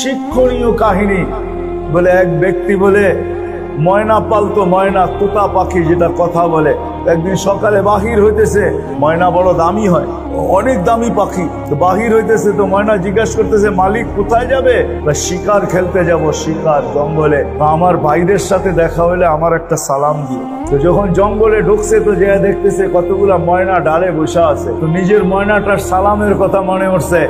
শিক্ষণীয় কাহিনী বলে এক ব্যক্তি বলে, ময়না পালতো ময়না, তোতা পাখি যেটা কথা বলে। একদিন সকালে বাহির হইতেছে, ময়না বড় দামি হয়, অনেক দামি পাখি। তো বাহির হইতেছে, তো ময়না জিজ্ঞাসা করতেছে, মালিক কোথায় যাবে? বা শিকার খেলতে যাব, শিকার জঙ্গলে। তো আমার ভাইদের সাথে দেখা হলে আমার একটা সালাম দিয়ে তো যখন জঙ্গলে ঢুকছে, তো যে দেখতেছে কতগুলা ময়না ডালে বসা আছে। তো নিজের ময়নাটার সালামের কথা মনে উঠছে।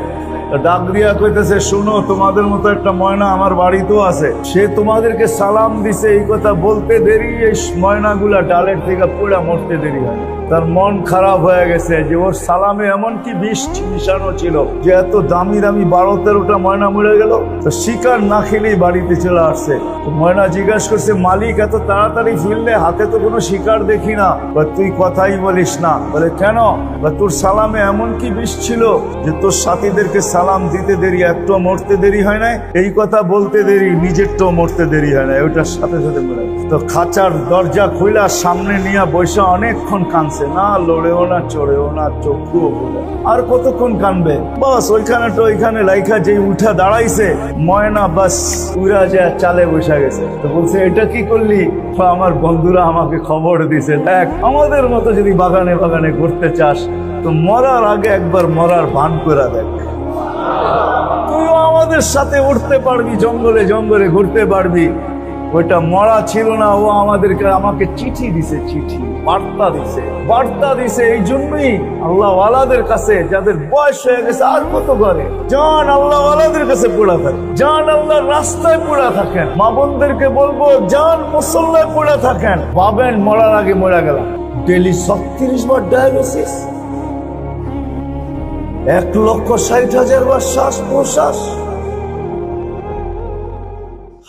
ডাক দিয়া কইতেছে, শুনো, তোমাদের মতো একটা ময়না আমার বাড়িতেও আছে। সে তোমাদেরকে সালাম দিছে, এই কথা বলতে দেরি, এই ময়নাগুলা ডালের থেকে পুরা মরতে দেরি হয়। তার মন খারাপ হয়ে গেছে যে ওর সালামে এমন কি বিষ মিশানো ছিল যে এত দামি দামি বারো তেরোটা ময়না মরে গেল। তো শিকার না খেলেই বাড়িতে চলে আসছে। ময়না জিজ্ঞাসা করছে, মালিক, এত তাড়াতাড়ি ফিরলে হাতে তো কোনো শিকার দেখি না। বা তুই কথাই বলিস না। বলে, কেন? বা তোর সালামে এমন কি বিষ ছিল যে তোর সাথীদেরকে সালাম দিতে দেরি, একটু মরতে দেরি হয় নাই? এই কথা বলতে দেরি নিজেরটাও মরতে দেরি হয় না ওটার সাথে সাথে মরে তো খাঁচার দরজা খুইলা সামনে নিয়ে বৈশা অনেকক্ষণ কানছে না, লড়েও না, চড়েও না, চক্ষুও বলে আর কতক্ষণ কানবে? বাস, ওইখানে তো ওইখানে লাইখা যে উঠা দাঁড়াইছে, ময়না বাস উড়া যায় চালে বসে গেছে। তো বলছে, এটা কি করলি? আমার বন্ধুরা আমাকে খবর দিছে, দেখ, আমাদের মতো যদি বাগানে বাগানে ঘুরতে চাস, তো মরার আগে একবার মরার ভান করে দেখ। তুইও আমাদের সাথে উঠতে পারবি, জঙ্গলে জঙ্গলে ঘুরতে পারবি। ওইটা মরা ছিল না, ও আমাদেরকে, আমাকে চিঠি দিছে, চিঠি, বার্তা দিছে। বার্তা দিছে এই জন্যই আল্লাহ ওয়ালাদের কাছে, যাদের বয়স হয়ে গেছে আর কত করে জান আল্লাহ ওয়ালাদের কাছে পড়া থাকে জান আল্লাহর রাস্তায় পড়া থাকেন। মা বোনদেরকে বলব জান মুসল্লায় পড়া থাকেন। পাবেন মরার আগে মরা গেলাম। ডেলি ছত্রিশ বার ডায়াবেসিস এক লক্ষ ষাট হাজার বার শ্বাস প্রশ্বাস।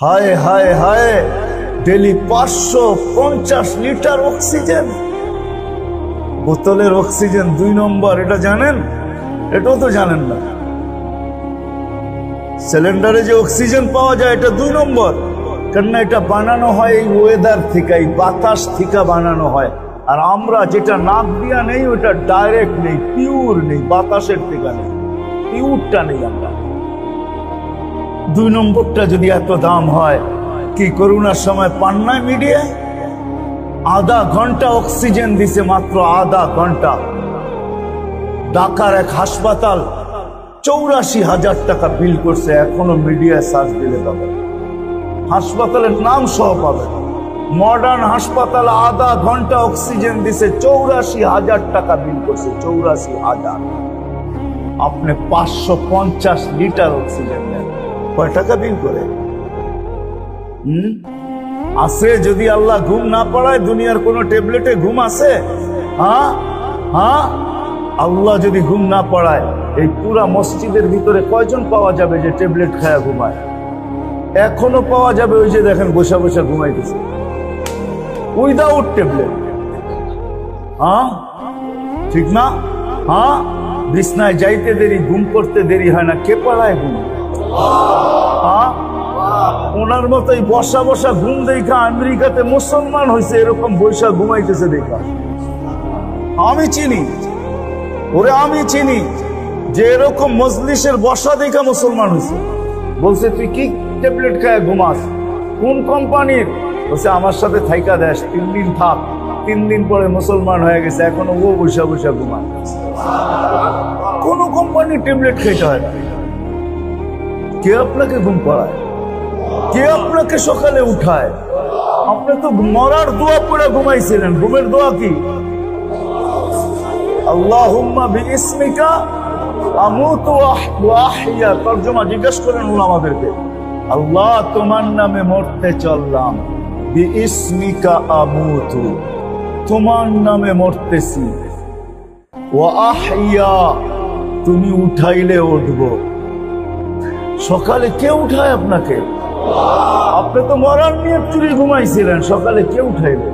হায় হায় হায়, ডেলি পাঁচশো পঞ্চাশ লিটার অক্সিজেন। বোতলের অক্সিজেন দুই নম্বর, এটা জানেন? এটাও তো জানেন না। সিলিন্ডারে যে অক্সিজেন পাওয়া যায়, এটা দুই নম্বর। কেননা এটা বানানো হয় এই ওয়েদার থেকে, এই বাতাস থেকে বানানো হয়। আর আমরা যেটা নাক দিয়া নেই, ওটা ডাইরেক্ট নেই পিওর নেই, বাতাসের থেকে নেই। পিওরটা নেই আমরা। দুই নম্বরটা যদি এত দাম হয়, কি করোনার সময় পান্নায় মিডিয়ায় আধা ঘণ্টা অক্সিজেন দিছে মাত্র আধা ঘণ্টা। ঢাকার এক হাসপাতাল চৌরাশি হাজার টাকা বিল করছে, এখনও মিডিয়ায় সার্চ দিলে পাবে হাসপাতালের নাম সহ পাবে মডার্ন হাসপাতাল আধা ঘণ্টা অক্সিজেন দিছে, চৌরাশি হাজার টাকা বিল করছে, চৌরাশি হাজার। আপনি পাঁচশো পঞ্চাশ লিটার অক্সিজেন নেন কয় টাকা বিল করে? যদি আল্লাহ ঘুম না দুনিয়ার ট্যাবলেটে ঘুম আছে? হ্যাঁ? হ্যাঁ? আল্লাহ যদি ঘুম না পড়ায়, এই পুরা মসজিদের ভিতরে কয়জন পাওয়া যাবে যে ট্যাবলেট খায়া ঘুমায়? এখনও পাওয়া যাবে ওই যে দেখেন বসে বসে ঘুমাইতেছে। উইদাউট ট্যাবলেট হ্যাঁ? ঠিক না? হ্যাঁ? বিছনায় যাইতে দেরি, ঘুম করতে দেরি হয় না, কে পাড়ায় ঘুম হ্যাঁ ওনার মতোই বসা বসা ঘুম দেখা আমেরিকাতে মুসলমান হয়েছে এরকম বৈশা ঘুমাইতেছে দেখা। আমি চিনি, ওরে আমি চিনি যে এরকম মজলিসের বসা দেখা মুসলমান হয়েছে বলছে, তুই কি ট্যাবলেট খায় ঘুমাস? কোন কোম্পানির? বলছে, আমার সাথে থাইকা দেশ, তিন দিন থাক। তিন দিন পরে মুসলমান হয়ে গেছে, এখনও ও বৈশা বৈশা ঘুমায়। কোন কোম্পানির ট্যাবলেট খেতে হয় না। কে আপনাকে ঘুম পাড়ায়? কে আপনাকে সকালে উঠায়? আপনি তো মরার দোয়া পড়ে ঘুমাইছিলেন। ঘুমের দোয়া কি? জিজ্ঞেস করেন আল্লাহ তোমার নামে মরতে চললাম। তোমার নামে মরতেছি। তুমি উঠাইলে উঠবো। সকালে কে উঠায় আপনাকে? আপনি তো মরার নিয়ে চুরি ঘুমাইছিলেন, সকালে কে উঠাইবে?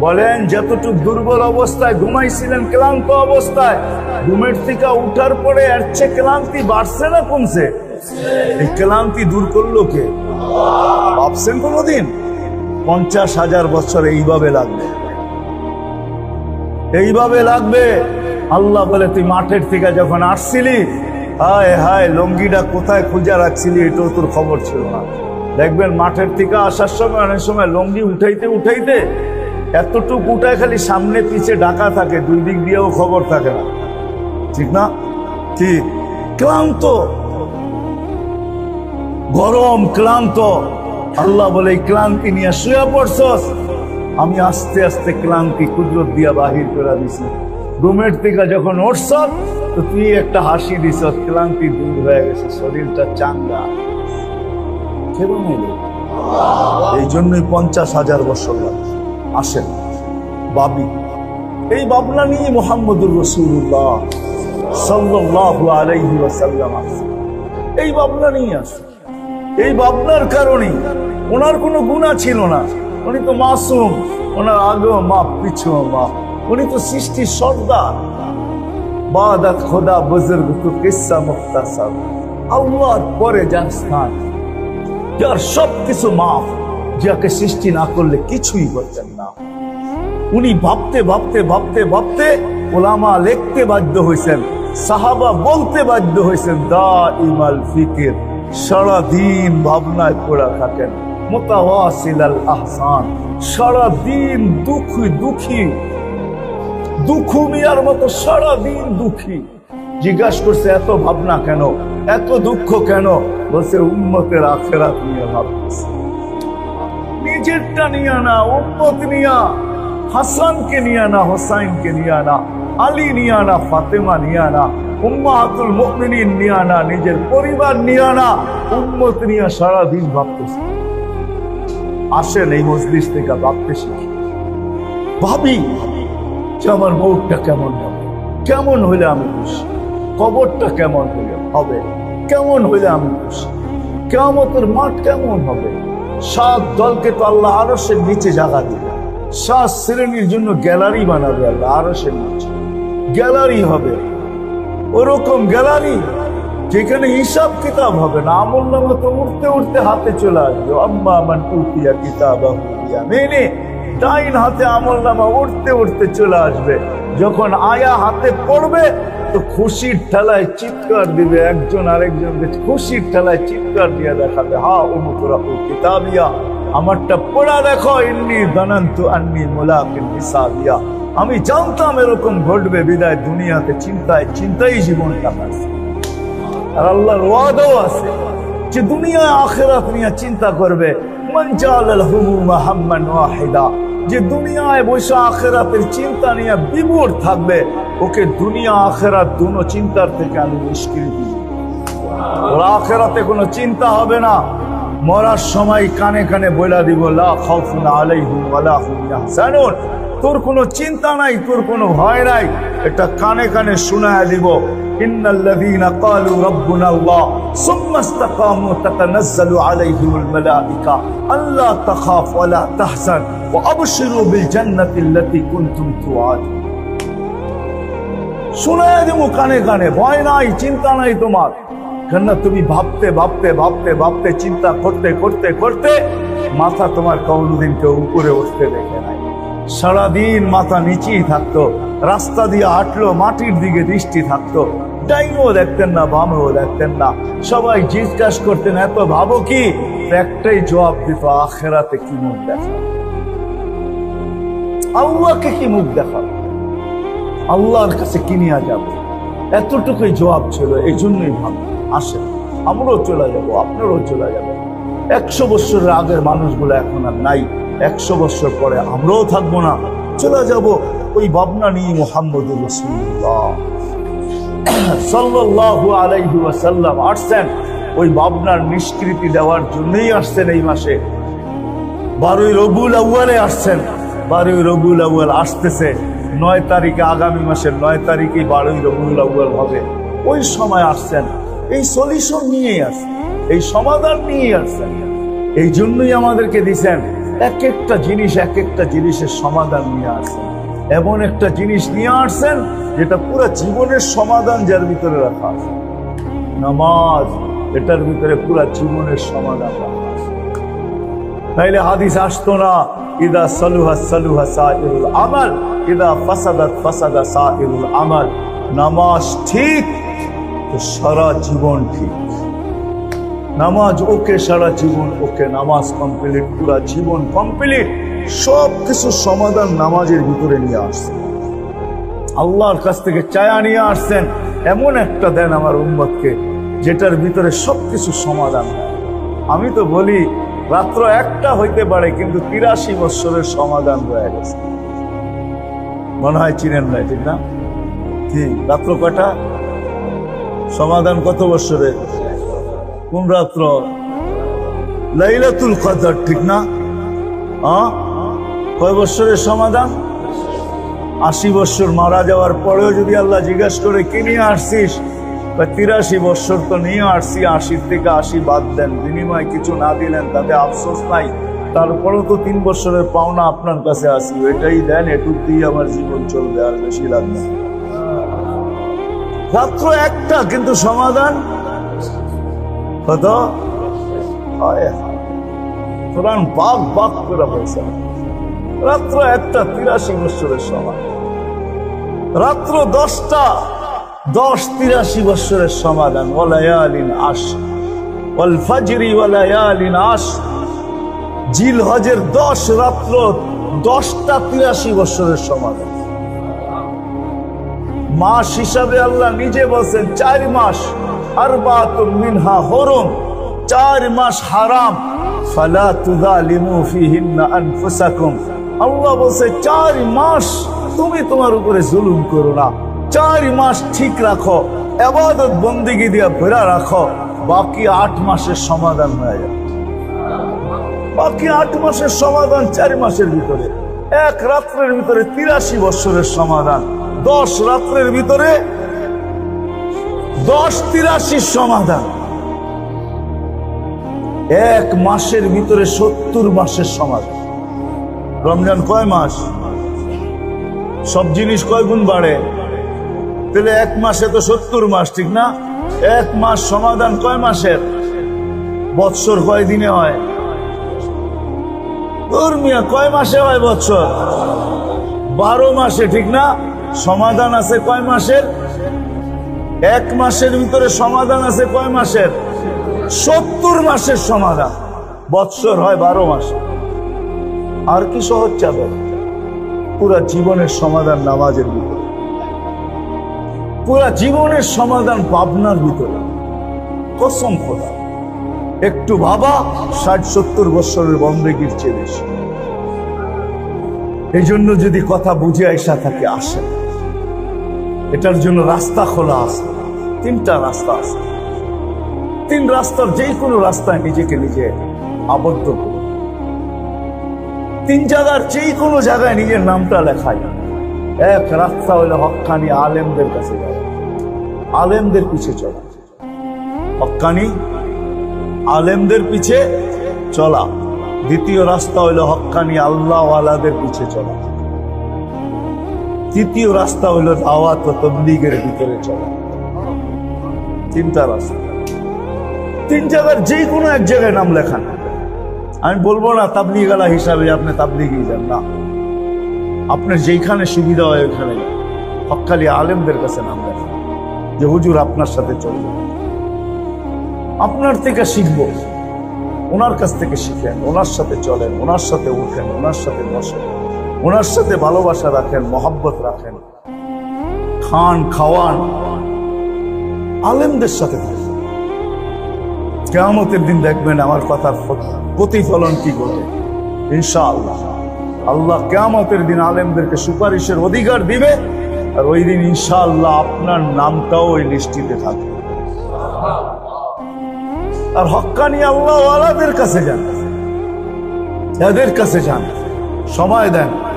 বলেন, যতটুক দুর্বল অবস্থায় ঘুমাইছিলেন, ক্লান্ত অবস্থায়, ঘুমের থেকে উঠার পরে এর চেয়ে ক্লান্তি বাড়ছে না কমছে? এই ক্লান্তি দূর করল কে? ভাবছেন কোনোদিন? পঞ্চাশ হাজার বছর এইভাবে লাগবে। এইভাবে লাগবে, আল্লাহ বলে, তুই মাঠের থেকে যখন আসছিলি হায় হায়, লঙ্গিটা কোথায় খুঁজে রাখছিলি? এটাও তোর খবর ছিল না। দেখবেন মাঠের থেকে আসার সময় অনেক সময় লঙ্গি উঠাইতে উঠাইতে এতটুকু উঠায় খালি সামনে পিছে ডাকা থাকে, দুই দিক দিয়েও খবর থাকে না। ঠিক না? কি? ক্লান্ত। গরম, ক্লান্ত। আল্লাহ বলে ক্লান্তি নিয়ে শুয়ে পড়ছস? আমি আস্তে আস্তে ক্লান্তি, কুদরত দিয়া বাহির করে দিছি। রুমের থেকে যখন উঠছ তো তুই একটা হাসি দিস ক্লান্তি দূর হয়ে গেছে, শরীরটা চাঙ্গা? এই জন্যই পঞ্চাশ হাজার বছর আসেন, বাবি। এই ভাবনা নিয়ে মোহাম্মদুর রসুল্লাহ আসছে। এই ভাবনা নিয়ে আসছে। এই ভাবনার কারণে ওনার কোনো গুণা ছিল না। উনি তো মাসুম, ওনার আগেও মাপ পিছু মাপ। উনি তো সৃষ্টির সর্দার। খোদা কিসা আল্লাহর পরে যার স্থান, যার সব কিছু মাফ, যাকে সৃষ্টি না করলে কিছুই করতেন না। উনি ভাবতে ভাবতে ভাবতে ভাবতে ওলামা লিখতে বাধ্য হয়েছেন, সাহাবা বলতে বাধ্য হয়েছেন দা ইমাল ফিকির, সারাদিন ভাবনায় পড়া থাকেন মোতাওয়াসিল আহসান, সারাদিন দুঃখী দুঃখী দুঃখ মিয়ার মতো সারাদিন দুঃখী। জিজ্ঞাসা করছে, এত ভাবনা কেন? এত দুঃখ কেন? বলছে উন্মতের আখেরাত নিয়ে ভাবতেছে। নিজেরটা নিয়ে না উম্মত নিয়া হাসানকে নিয়ে না হোসাইনকে নিয়ে না আলী নিয়ে না ফাতেমা নিয়ে না উম্মাহাতুল মুমিনিন নিয়ে না নিজের পরিবার নিয়ে না উম্মত নিয়ে সারাদিন ভাবতেছে। আসেন এই মজলিস থেকে ভাবতে শিখি। ভাবি যে আমার মৌটটা কেমন হবে? কেমন হইলে আমি খুশি? কবরটা কেমন হইলে হবে? কেমন হইলে আমি খুশি? কেমতের মাঠ কেমন হবে? সাত দলকে তো আল্লাহ আরসের নিচে জায়গা দিবে। সাত শ্রেণির জন্য গ্যালারি বানাবে আল্লাহ আরসের নিচে। গ্যালারি হবে। ওরকম গ্যালারি যেখানে হিসাব কিতাব হবে না, আমল নামা তো উঠতে উঠতে হাতে চলে আসবে। আম্মা মান কিতাব মেনে ডাইন হাতে আমল নামা উঠতে উঠতে চলে আসবে। যখন আয়া হাতে পড়বে, তো খুশির ঠেলায় চিৎকার দিবে একজন আরেকজনকে। খুশির ঠেলায় চিৎকার দিয়ে দেখাবে, হা উমুকুরা ও কিতাবিয়া, আমারটা পড়া দেখো, ইন্নি দানান্তু আন্নি মোলাকিন হিসাবিয়া আমি জানতাম এরকম ঘটবে বিদায় দুনিয়াতে, চিন্তায় চিন্তাই জীবনটা কাটছে আর আল্লাহর ওয়াদাও আছে যে দুনিয়া আখেরাত নিয়ে চিন্তা করবে, মান জালাল হুমুমা হাম্মান ওয়াহিদা। যে দুনিয়ায় বসে আখেরাতের চিন্তা নিয়ে বিমূর থাকবে, ওকে দুনিয়া, আখেরাত দুনো চিন্তার থেকে আমি নিষ্কৃতি ওর আখেরাতে কোনো চিন্তা হবে না। মরার সময় কানে কানে বইলা দিব, লা খাউফুন আলাইহিম ওয়ালা হুম তোর কোনো চিন্তা নাই, তোর কোনো ভয় নাই। এটা কানে কানে শোনায় দিব। শোনায় দিব কানে কানে, ভয় নাই, চিন্তা নাই তোমার। কেননা তুমি ভাবতে ভাবতে ভাবতে ভাবতে, চিন্তা করতে করতে করতে মাথা তোমার কোনোদিন কেউ উপরে উঠতে দেখে নাই। সারাদিন মাথা নিচেই থাকতো, রাস্তা দিয়ে হাঁটলো, মাটির দিকে দৃষ্টি থাকতো। ডাইনও দেখতেন না, বামেও দেখতেন না। সবাই জিজ্ঞাসা করতেন, এত ভাবো কি? একটাই জবাব দিত, আখেরাতে কি মুখ দেখা আল্লাহকে কি মুখ দেখাবো? আল্লাহর কাছে কিনিয়া যাব? এতটুকুই জবাব ছিল এই জন্যই ভাব আসেন আমরাও চলে যাব, আপনারাও চলে যাব একশো বছরের আগের মানুষগুলো এখন আর নাই। একশো বছর পরে আমরাও থাকব না। চলে যাব ওই ভাবনা নিয়ে মোহাম্মদুর রসুল্লাহ সাল্লাল্লাহু আলাইহি আসছেন। ওই ভাবনার নিষ্কৃতি দেওয়ার জন্যই আসছেন এই মাসে। বারোই রবুল আউয়ালে আসছেন। বারোই রবুল আউয়াল আসতেছে। নয় তারিখে আগামী মাসের নয় তারিখে বারোই রবুল আউয়াল হবে। ওই সময় আসছেন। এই সলিউশন নিয়েই আসছেন। এই সমাধান নিয়েই আসছেন। এই জন্যই আমাদেরকে দিছেন এক একটা জিনিস এক একটা জিনিসের সমাধান নিয়ে আসছেন এমন একটা জিনিস নিয়ে আসছেন যেটা পুরো জীবনের সমাধান যার ভিতরে রাখা আছে। নামাজ, এটার ভিতরে পুরো জীবনের সমাধান তাইলে হাদিস আসতো না, ইদা সালুহা সালুহা সাইরুল আমাল, ইদা ফাসাদাত ফাসাদা সাইরুল আমাল। নামাজ ঠিক, তো সারা জীবন ঠিক। নামাজ ওকে সারা জীবন, ওকে নামাজ কমপ্লিট পুরা জীবন কমপ্লিট সব কিছু সমাধান নামাজের ভিতরে নিয়ে আসছে। আল্লাহর কাছ থেকে চায়া নিয়ে আসছেন, এমন একটা দেন আমার উম্মতকে, যেটার ভিতরে সবকিছু সমাধান আমি তো বলি, রাত্র একটা হইতে পারে, কিন্তু তিরাশি বৎসরের সমাধান রয়ে গেছে। মনে হয় চিনেন না ঠিক না? কি, রাত্র কটা? সমাধান কত বৎসরে কোন রাত্র? লাইলাতুল কদর, ঠিক না? কয় বৎসরের সমাধান? আশি বৎসর মারা যাওয়ার পরেও যদি আল্লাহ জিজ্ঞেস করে, কি নিয়ে আসছিস? তিরাশি বৎসর তো নিয়ে আসছি, আশির থেকে আশি বাদ দেন, বিনিময় কিছু না দিলেন, তাতে আফসোস নাই। তারপরেও তো তিন বছরের পাওনা আপনার কাছে আসি এটাই দেন, এটুক দিয়ে আমার জীবন চলবে, আর বেশি লাগবে না। রাত্র একটা, কিন্তু সমাধান? কোরআন করে বলছে রাত্র একটা তিরাশি বৎসরের সমাধান রাত্র দশটা, দশ তিরাশি বৎসরের সমাধান। ওলায়ালিন আশ। জিল হজের দশ রাত্র দশটা তিরাশি বৎসরের সমাধান। মাস হিসাবে আল্লাহ নিজে বলছেন, চার মাস। আর মিনহা বাকি আট মাসের সমাধান বাকি আট মাসের সমাধান চার মাসের ভিতরে। এক রাত্রের ভিতরে তিরাশি বৎসরের সমাধান। দশ রাত্রের ভিতরে দশ তিরাশির সমাধান। এক মাসের ভিতরে সত্তর মাসের সমাধান। রমজান কয় মাস? সব জিনিস কয় গুণ বাড়ে? তাহলে এক মাসে তো সত্তর মাস, ঠিক না? এক মাস সমাধান কয় মাসের? বৎসর কয় দিনে হয়? ধর্মিয়া কয় মাসে হয় বৎসর? বারো মাসে, ঠিক না? সমাধান আছে কয় মাসের? এক মাসের ভিতরে সমাধান আছে কয় মাসের? সত্তর মাসের সমাধান। বৎসর হয় বারো মাস। আর কি সহজ চাবে? পুরা জীবনের সমাধান নামাজের ভিতরে। পুরা জীবনের সমাধান ভাবনার ভিতরে। কসম খোদা। একটু ভাবা, ষাট সত্তর বৎসরের বন্দেগীর চেয়ে বেশি। এই জন্য যদি কথা বুঝে আইসা থাকে, আসে এটার জন্য রাস্তা খোলা আছে। তিনটা রাস্তা আছে। তিন রাস্তার যে কোনো রাস্তায় নিজেকে নিজে আবদ্ধ করুন। তিন জায়গার যে কোনো জায়গায় নিজের নামটা লেখাই। এক রাস্তা হইলে হক্কানি আলেমদের কাছে যাওয়া। আলেমদের পিছে চলা। হকানি আলেমদের পিছে চলা। দ্বিতীয় রাস্তা হইল হক্কানি আল্লাহওয়ালাদের পিছে চলা। তৃতীয় রাস্তা হইল দাওয়াত ও তবলিগের ভিতরে চলা। তিনটা রাস্তা। তিন জায়গার যে কোনো এক জায়গায় নাম লেখান আমি বলব না, তাবলিগালা হিসাবে আপনি তাবলিগই যান, না। আপনার যেইখানে সুবিধা হয় ওইখানে যান। হক্কালি আলেমদের কাছে নাম লেখান যে হুজুর আপনার সাথে চলবে। আপনার থেকে শিখব। ওনার কাছ থেকে শিখেন, ওনার সাথে চলেন, ওনার সাথে উঠেন, ওনার সাথে বসেন। ওনার সাথে ভালোবাসা রাখেন, মহাব্বত রাখেন। খান, খাওয়ান। আলেমদের সাথে থাকেন। কেয়ামতের দিন দেখবেন আমার কথার প্রতিফলন কি করে ইনশাআল্লাহ। আল্লাহ কেয়ামতের দিন আলেমদেরকে সুপারিশের অধিকার দিবে, আর ওই দিন ইনশাআল্লাহ আপনার নামটাও ওই লিস্টিতে থাকবে। আর হক্কানি আল্লাহ আলাদের কাছে যান। এদের কাছে যান। সময় দেন।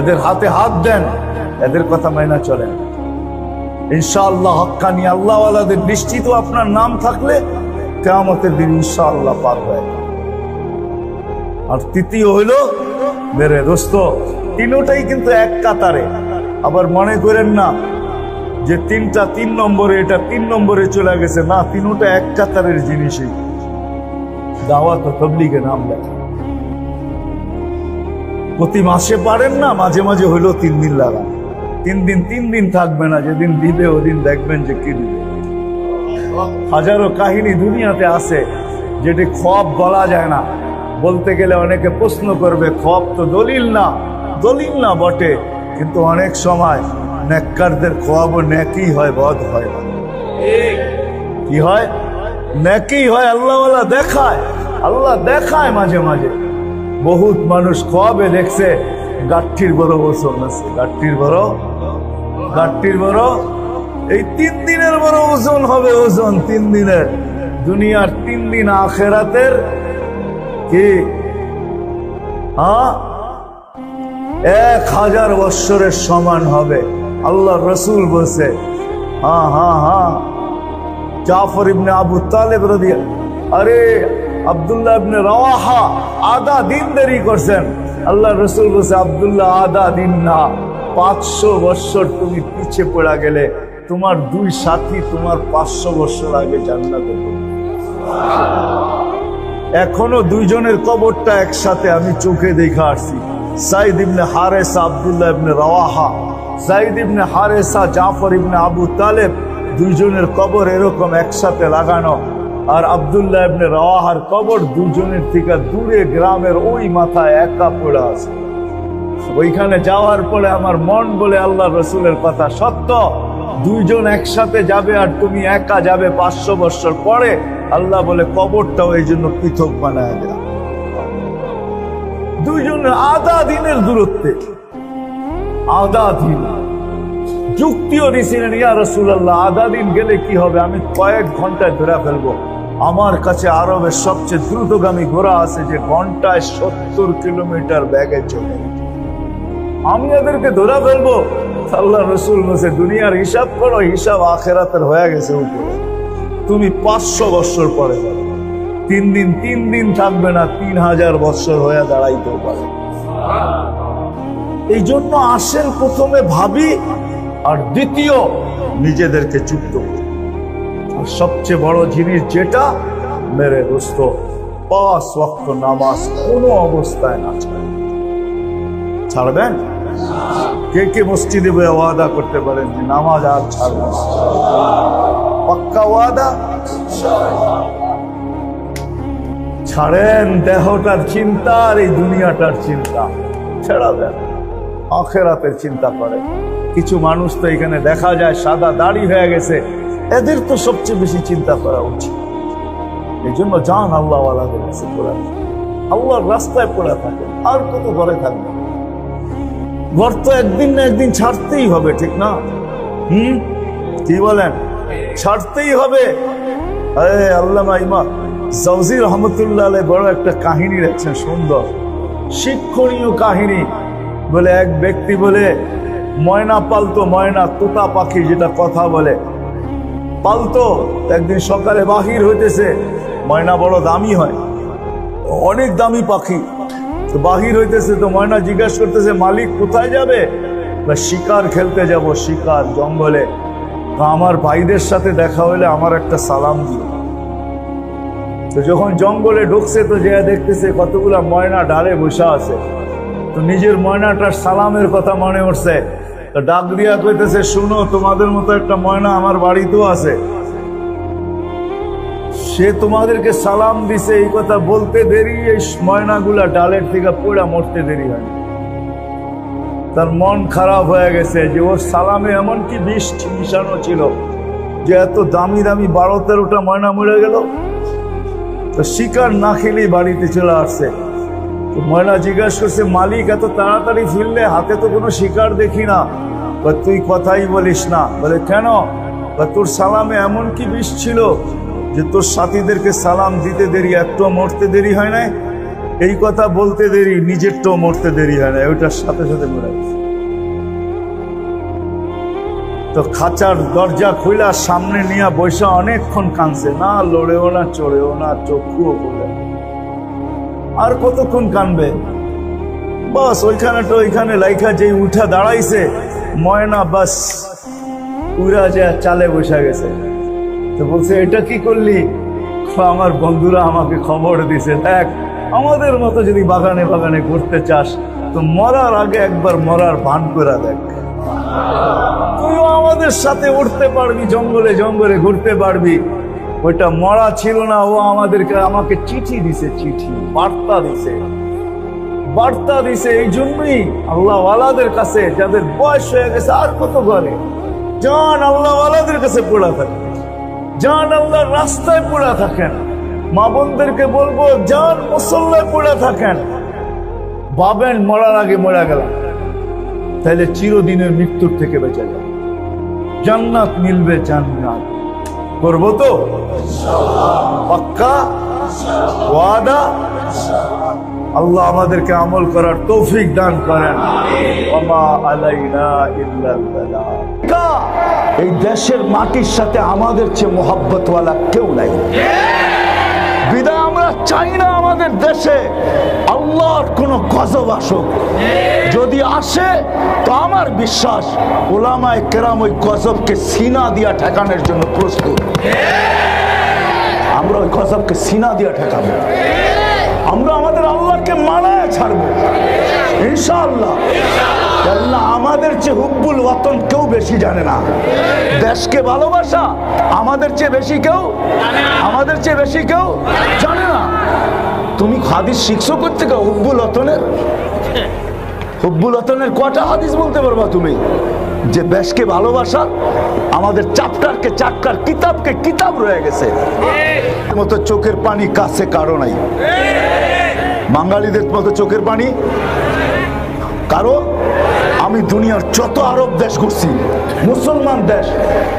এদের হাতে হাত দেন, এদের কথা মাইনা চলেন ইনশাআল্লাহ হক্কানি আল্লাহ আলাদের নিশ্চিত আপনার নাম থাকলে কেয়ামতের দিন ইনশাআল্লাহ পার হয়ে আর তৃতীয় হইল, মেরে দোস্ত, তিনোটাই কিন্তু এক কাতারে। আবার মনে করেন না যে তিনটা তিন নম্বরে, এটা তিন নম্বরে চলে গেছে। না, তিনোটা এক কাতারের জিনিসই। দাওয়াত তবলিগে নাম লেখা। প্রতি মাসে পারেন না, মাঝে মাঝে হইল তিন দিন লাগান তিন দিন তিন দিন থাকবে না, যেদিন দিবে ওদিন দেখবেন যে কি দিবে। হাজারো কাহিনী দুনিয়াতে আছে, যেটি খব বলা যায় না। বলতে গেলে অনেকে প্রশ্ন করবে খব তো দলিল না দলিল না বটে। কিন্তু অনেক সময় নেককারদের খোয়াব নেকি হয় বধ হয় কি হয়? নেকি হয়, আল্লাহওয়ালা দেখায়, আল্লাহ দেখায় মাঝে মাঝে। বহুত মানুষ খোয়াবে দেখছে গাঠির বড় ওজন আছে। বড় গাঠির বড়, এই তিন দিনের বড় ওজন হবে ওজন তিন দিনের। দুনিয়ার তিন দিন আখেরাতের কি? এক হাজার বৎসরের সমান হবে। আল্লাহ রসুল বসে হ্যাঁ হ্যাঁ হ্যাঁ জাফর ইবনে আবু তালেব রদি আরে আব্দুল্লাহ ইবনে রাওয়াহা আধা দিন দেরি করছেন। আল্লাহ রসুল বলছে, আব্দুল্লাহ আধা দিন না পাঁচশো বৎসর তুমি পিছে পড়া গেলে তোমার দুই সাথী তোমার পাঁচশো বৎসর আগে জান্নাতে এখনও দুইজনের কবরটা একসাথে আমি চোখে দেখে আসছি। সাইদ ইবনে হারেসা, আব্দুল্লাহ ইবনে রাওয়াহা, সাইদ ইবনে হারেসা, জাফর ইবনে আবু তালেব, দুইজনের কবর এরকম একসাথে লাগানো। আর আব্দুল্লাহ ইবনে রাওয়াহার কবর দুজনের থেকে দূরে গ্রামের ওই মাথায় একা পড়ে আছে। ওইখানে যাওয়ার পরে আমার মন বলে আল্লাহ রসুলের কথা, সত্য, দুইজন একসাথে যাবে আর তুমি একা যাবে পাঁচশো বছর পরে? আল্লাহ বলে, কবরটাও এই জন্য পৃথক বানায় দিলাম দুইজনের আধা দিনের দূরত্বে, আধা দিন। যুক্তিও দিছিলেন ইয়া রসুল্লাহ আধা দিন গেলে কি হবে? আমি কয়েক ঘন্টায় ধরে ফেলব। আমার কাছে আরবের সবচেয়ে দ্রুতগামী ঘোড়া আছে যে ঘন্টায় সত্তর কিলোমিটার ব্যাগে চলে। আমি এদেরকে ধরে ফেলব। আল্লাহ রসুল বলছে, দুনিয়ার হিসাব করো, হিসাব আখেরাতের হয়ে গেছে উপরে। তুমি পাঁচশো বছর পরে তিন দিন তিন দিন থাকবে না, তিন হাজার বছর হয়ে দাঁড়াইতেও পারে। এই জন্য আসেন প্রথমে ভাবি, আর দ্বিতীয় নিজেদেরকে আর সবচেয়ে বড় জিনিস যেটা মেরে দোস্ত, পাঁচ ওয়াক্ত নামাজ কোনো অবস্থায় না ছাড়ে। ছাড়বেন? কে কে মসজিদে বয়ে ওয়াদা করতে পারেন যে নামাজ আর ছাড়বে? পাক্কা ওয়াদা? ছাড়েন দেহটার চিন্তা আর এই দুনিয়াটার চিন্তা। ছেড়া দেন আখেরাতের চিন্তা করে। কিছু মানুষ তো এখানে দেখা যায় সাদা দাড়ি হয়ে গেছে। এদের তো সবচেয়ে বেশি চিন্তা করা উচিত। এই জন্য যান আল্লাহ আল্লাহদের কাছে আল্লাহর রাস্তায় পড়ে থাকে, আর কত ঘরে থাকবে? ঘর তো একদিন না একদিন ছাড়তেই হবে, ঠিক না? হুম? কি বলেন? ছাড়তেই হবে। আরে আল্লামা ইমা জৌজি রহমতুল্লাহ বড় একটা কাহিনী রাখছেন, সুন্দর। শিক্ষণীয় কাহিনী। বলে এক ব্যক্তি বলে, ময়না পালতো ময়না, তোতা পাখি যেটা কথা বলে। পালতো একদিন সকালে বাহির হইতেছে, ময়না বড় দামি হয়। অনেক দামি পাখি। তো বাহির হইতেছে, তো ময়না জিজ্ঞাসা করতেছে, মালিক কোথায় যাবে? শিকার খেলতে যাব, শিকার জঙ্গলে। আমার ভাইদের সাথে দেখা হলে আমার একটা সালাম দিও। তো যখন জঙ্গলে ঢুকছে, তো যে দেখতেছে কতগুলা ময়না ডালে বসে আছে। তো নিজের ময়নাটার সালামের কথা মনে উঠছে। তো ডাক দিয়া কইতেছে, শুনো, তোমাদের মতো একটা ময়না আমার বাড়িতেও আছে। সে তোমাদেরকে সালাম দিছে, এই কথা বলতে দেরি, এই ময়নাগুলা ডালের থেকে পড়া মরতে দেরি হয়। তার মন খারাপ হয়ে গেছে যে ওর সালামে এমন কি বিষ মিশানো ছিল যে এত দামি দামি বারো তেরোটা ময়না মরে গেল। তো শিকার না খেলেই বাড়িতে চলে আসছে। ময়না জিজ্ঞাসা করছে, মালিক, এত তাড়াতাড়ি ফিরলে হাতে তো কোনো শিকার দেখি না। বা তুই কথাই বলিস না। বলে, কেন? বা তোর সালামে এমন কি বিষ ছিল যে তোর সাথীদেরকে সালাম দিতে দেরি একটু মরতে দেরি হয় নাই? এই কথা বলতে দেরি নিজেরটাও মরতে দেরি হয় না ওইটার সাথে সাথে মরে তো খাঁচার দরজা খুইলা সামনে নিয়ে বৈশা অনেকক্ষণ কাঁদছে। না, লড়েও না, চড়েও না, চক্ষুও না। আর কতক্ষণ কানবে? বাস, ওইখানে তো ওইখানে লাইখা যে উঠা দাঁড়াইছে, ময়না বাস, উড়া যা চালে বসে গেছে। তো বলছে, এটা কি করলি? আমার বন্ধুরা আমাকে খবর দিছে, দেখ, আমাদের মতো যদি বাগানে বাগানে ঘুরতে চাস, তো মরার আগে একবার মরার ভান করে দেখ। তুইও আমাদের সাথে উঠতে পারবি, জঙ্গলে জঙ্গলে ঘুরতে পারবি ওইটা মরা ছিল না, ও আমাদেরকে আমাকে চিঠি দিছে, চিঠি, বার্তা দিছে। বার্তা দিছে এই জন্যই আল্লাহ ওয়ালাদের কাছে, যাদের বয়স হয়ে গেছে আর কত করে যান আল্লাহ ওয়ালাদের কাছে পড়া থাকে। যান আল্লাহর রাস্তায় পড়া থাকেন। মা বোনদেরকে বলব যান মুসল্লায় পড়ে থাকেন। ভাবেন মরার আগে মরা গেলাম। তাহলে চিরদিনের মৃত্যুর থেকে বেঁচে যাবে জান্নাত মিলবে জান্নাত। করব তো? পাক্কা? ওয়াদা? আল্লাহ আমাদেরকে আমল করার তৌফিক দান করেন। এই দেশের মাটির সাথে আমাদের চেয়ে মোহাব্বতওয়ালা কেউ নাই। বিদায়। আমরা চাই না আমাদের দেশে। আল্লাহর কোন গজব আসুক। যদি আসে, তো আমার বিশ্বাস ওলামায় কেরাম ওই গজবকে সিনা দিয়া ঠেকানোর জন্য প্রস্তুত। আমরা ওই গজবকে সিনা দিয়া ঠেকাবো। আমরা আমাদের আল্লাহকে মানায় ছাড়বো। ইনশাআল্লাহ। কেননা আমাদের চেয়ে হুব্বুল ওয়াতন কেউ বেশি জানে না। দেশকে ভালোবাসা আমাদের চেয়ে বেশি কেউ আমাদের চেয়ে বেশি কেউ জানে না। তুমি হাদিস শিখছো করতে হুব্বুল ওয়াতনের? হুব্বুল ওয়াতনের কটা হাদিস বলতে পারবা তুমি? যে দেশকে ভালোবাসা, আমাদের চাপটারকে চাক্কার কিতাবকে কিতাব রয়ে গেছে। মতো চোখের পানি কাছে কারও নাই। বাঙালিদের মতো চোখের পানি কারও? আমি দুনিয়ার যত আরব দেশ ঘুরছি, মুসলমান দেশ,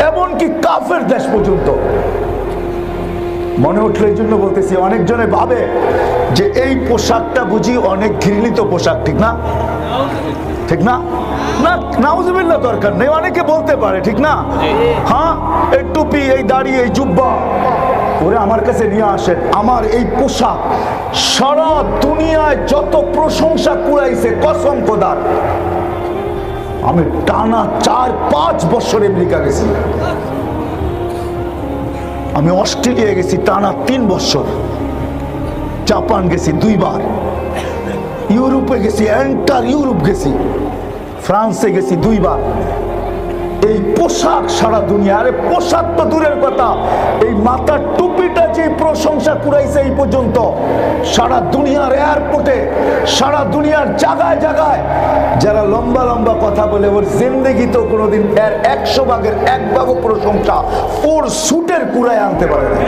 এমনকি কাফের দেশ পর্যন্ত। মনে উঠল এই জন্য বলতেছি, অনেকজনে ভাবে যে এই পোশাকটা বুঝি অনেক ঘৃণিত পোশাক, ঠিক না? ঠিক না? না নাউজুবিল্লাহ দরকার নেই অনেকে বলতে পারে ঠিক না? হ্যাঁ এই টুপি এই দাড়ি এই জুব্বা ওরে আমার কাছে নিয়ে আসেন। আমার এই পোশাক সারা দুনিয়ায় যত প্রশংসা কুড়াইছে কসম কোদার আমি টানা চার পাঁচ বছর আমেরিকা গেছি। আমি অস্ট্রেলিয়া গেছি টানা তিন বছর। জাপান গেছি দুইবার। ইউরোপে গেছি এন্টার ইউরোপ গেছি। ফ্রান্সে গেছি দুইবার। এই পোশাক সারা দুনিয়া, আরে পোশাক তো দূরের কথা। এই মাথার টুপিটা যে প্রশংসা কুড়াইছে এই পর্যন্ত, সারা দুনিয়ার এয়ারপোর্টে সারা দুনিয়ার জায়গায় জায়গায়। যারা লম্বা লম্বা কথা বলে, ওর জিন্দগি তো কোনোদিন এর একশো ভাগের এক ভাগও প্রশংসা ওর সুটের কুড়ায় আনতে পারে না।